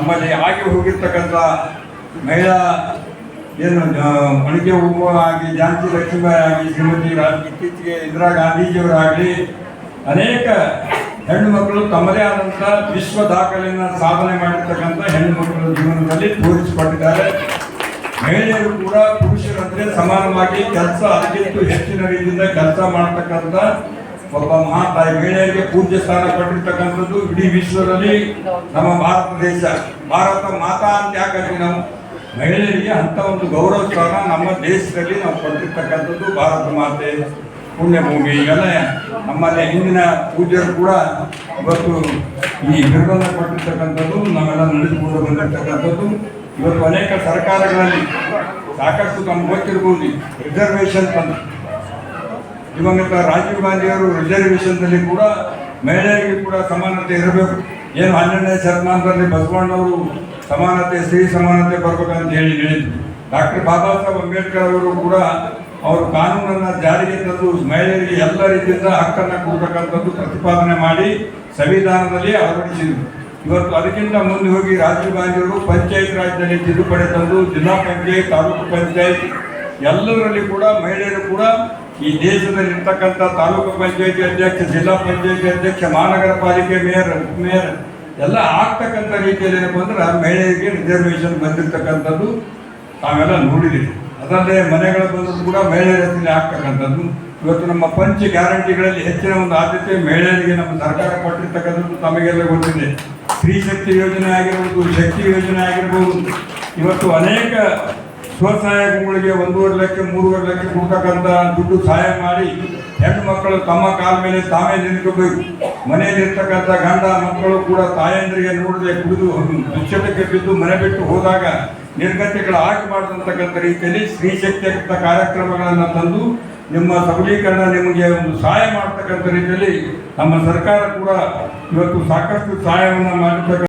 ನಮ್ಮಲ್ಲಿ ಆಗಿ ಹೋಗಿರ್ತಕ್ಕಂಥ ಮಹಿಳಾ ಏನು ಮಣಿಕೆ ಹೂವು ಆಗಿ ಝಾನ್ಸಿ ಲಕ್ಷ್ಮೀಬಾಯಿ ಆಗಲಿ ಶ್ರೀಮತಿ ಇತ್ತೀಚೆಗೆ ಇಂದಿರಾ ಗಾಂಧೀಜಿಯವರಾಗಲಿ ಅನೇಕ ಹೆಣ್ಣು ಮಕ್ಕಳು ತಮ್ಮದೇ ಆದಂಥ ವಿಶ್ವ ದಾಖಲೆಯನ್ನು ಸಾಧನೆ ಮಾಡಿರ್ತಕ್ಕಂಥ ಹೆಣ್ಣು ಮಕ್ಕಳ ಜೀವನದಲ್ಲಿ ತೋರಿಸಿಕೊಂಡಿದ್ದಾರೆ ಮಹಿಳೆಯರು ಕೂಡ ಪುರುಷರಂತೆ ಸಮಾನವಾಗಿ ಕೆಲಸ ಅದಕ್ಕಿಂತ ಹೆಚ್ಚಿನ ರೀತಿಯಿಂದ ಕೆಲಸ ಮಾಡತಕ್ಕಂಥ ಒಬ್ಬ ಮಹಾತಾಯಿ ಮಹಿಳೆಯರಿಗೆ ಪೂಜ್ಯ ಸ್ಥಾನ ಕೊಟ್ಟಿರ್ತಕ್ಕಂಥದ್ದು ಇಡೀ ವಿಶ್ವದಲ್ಲಿ ನಮ್ಮ ಭಾರತ ದೇಶ. ಭಾರತ ಮಾತಾ ಅಂತ ಯಾಕಂದ್ರೆ ನಾವು ಮಹಿಳೆಯರಿಗೆ ಅಂತ ಒಂದು ಗೌರವ ಸ್ಥಾನ ನಮ್ಮ ದೇಶದಲ್ಲಿ ನಾವು ಕೊಟ್ಟಿರ್ತಕ್ಕಂಥದ್ದು ಭಾರತ ಮಾತೆ, ಪುಣ್ಯಭೂಮಿ ಇವೆಲ್ಲ ನಮ್ಮಲ್ಲಿ ಹಿಂದಿನ ಪೂಜ್ಯರು ಕೂಡ ಇವತ್ತು ಈ ನಿರ್ಬಂಧ ಕೊಟ್ಟಿರ್ತಕ್ಕಂಥದ್ದು, ನಾವೆಲ್ಲ ನಡೆದುಕೊಂಡು ಬಂದಿರತಕ್ಕಂಥದ್ದು. ಇವತ್ತು ಅನೇಕ ಸರ್ಕಾರಗಳಲ್ಲಿ ಸಾಕಷ್ಟು ತಮ್ಗೆ ಗೊತ್ತಿರ್ಬೋದು ರಿಸರ್ವೇಷನ್ ತಂದು ದಿವಂಗತ ರಾಜೀವ್ ಗಾಂಧಿಯವರು ರಿಸರ್ವೇಷನ್ನಲ್ಲಿ ಕೂಡ ಮಹಿಳೆಯರಿಗೆ ಕೂಡ ಸಮಾನತೆ ಇರಬೇಕು. ಏನು ಹನ್ನೆರಡನೇ ಶತಮಾನದಲ್ಲಿ ಬಸವಣ್ಣವರು ಸಮಾನತೆ, ಸ್ತ್ರೀ ಸಮಾನತೆ ಬರ್ಬೇಕಂತ ಹೇಳಿ ಹೇಳಿದ್ರು. ಡಾಕ್ಟರ್ ಬಾಬಾ ಸಾಹೇಬ್ ಅಂಬೇಡ್ಕರ್ ಅವರು ಕೂಡ ಅವರು ಕಾನೂನನ್ನು ಜಾರಿಗೆ ತಂದು ಮಹಿಳೆಯರಿಗೆ ಎಲ್ಲ ರೀತಿಯಿಂದ ಹಕ್ಕನ್ನು ಕೊಡ್ತಕ್ಕಂಥದ್ದು ಪ್ರತಿಪಾದನೆ ಮಾಡಿ ಸಂವಿಧಾನದಲ್ಲಿ ಅಳವಡಿಸಿದರು ಇವತ್ತು ಅದಕ್ಕಿಂತ ಮುಂದೆ ಹೋಗಿ ರಾಜೀವ್ ಗಾಂಧಿಯವರು ಪಂಚಾಯತ್ ರಾಜ್ಯದಲ್ಲಿ ತಿದ್ದುಪಡಿ ತಂದು ಜಿಲ್ಲಾ ಪಂಚಾಯತ್, ತಾಲೂಕು ಪಂಚಾಯತ್ ಎಲ್ಲದರಲ್ಲಿ ಕೂಡ ಮಹಿಳೆಯರು ಕೂಡ ಈ ದೇಶದಲ್ಲಿ ಇರ್ತಕ್ಕಂಥ ತಾಲೂಕು ಪಂಚಾಯತಿ ಅಧ್ಯಕ್ಷ, ಜಿಲ್ಲಾ ಪಂಚಾಯತಿ ಅಧ್ಯಕ್ಷ, ಮಹಾನಗರ ಪಾಲಿಕೆ ಮೇಯರ್ ಮೇಯರ್ ಎಲ್ಲ ಆಗ್ತಕ್ಕಂಥ ರೀತಿಯಲ್ಲಿ ಏನಪ್ಪ ಅಂದ್ರೆ ಮಹಿಳೆಯರಿಗೆ ರಿಸರ್ವೇಷನ್ ಬಂದಿರತಕ್ಕಂಥದ್ದು ತಾವೆಲ್ಲ ನೋಡಿದ್ದೀವಿ ಅದಲ್ಲದೆ ಮನೆಗಳ ಬಂದರೂ ಕೂಡ ಮಹಿಳೆಯರ ಹೆಸರಲ್ಲಿ ಆಗ್ತಕ್ಕಂಥದ್ದು. ಇವತ್ತು ನಮ್ಮ ಪಂಚ ಗ್ಯಾರಂಟಿಗಳಲ್ಲಿ ಹೆಚ್ಚಿನ ಒಂದು ಆದ್ಯತೆ ಮಹಿಳೆಯರಿಗೆ ನಮ್ಮ ಸರ್ಕಾರ ಕೊಟ್ಟಿರ್ತಕ್ಕಂಥದ್ದು ತಮಗೆಲ್ಲ ಗೊತ್ತಿದೆ. ಸ್ತ್ರೀ ಶಕ್ತಿ ಯೋಜನೆ ಆಗಿರ್ಬೋದು, ಶಕ್ತಿ ಯೋಜನೆ ಆಗಿರ್ಬೋದು. ಇವತ್ತು ಅನೇಕ ಸ್ವಸಹಾಯ ಗುಂಪುಗಳಿಗೆ ಒಂದೂವರೆ ಲಕ್ಷ, ಮೂರುವರೆ ಲಕ್ಷ ಕೊಡ್ತಕ್ಕಂಥ ದುಡ್ಡು ಸಹಾಯ ಮಾಡಿ ಹೆಣ್ಣು ಮಕ್ಕಳು ತಮ್ಮ ಕಾಲ ಮೇಲೆ ತಾವೇ ನಿಂತ್ಕೋಬೇಕು. ಮನೆಯಲ್ಲಿರ್ತಕ್ಕಂಥ ಗಂಡ ಮಕ್ಕಳು ಕೂಡ ತಾಯಂದ್ರಿಗೆ ನೋಡದೆ ಕುಡಿದು ದುಶ್ಚಟಕ್ಕೆ ಬಿದ್ದು ಮನೆ ಬಿಟ್ಟು ಹೋದಾಗ ನಿರ್ಗತಿಗಳು ಆಗಿ ಮಾಡತಕ್ಕಂಥ ರೀತಿಯಲ್ಲಿ ಸ್ತ್ರೀ ಶಕ್ತಿಯುಕ್ತ ಕಾರ್ಯಕ್ರಮಗಳನ್ನು ತಂದು ನಿಮ್ಮ ಸಬಲೀಕರಣ ನಿಮಗೆ ಒಂದು ಸಹಾಯ ಮಾಡ್ತಕ್ಕಂಥ ರೀತಿಯಲ್ಲಿ ನಮ್ಮ ಸರ್ಕಾರ ಕೂಡ ಇವತ್ತು ಸಾಕಷ್ಟು ಸಹಾಯವನ್ನು ಮಾಡಿರ್ತಕ್ಕಂಥ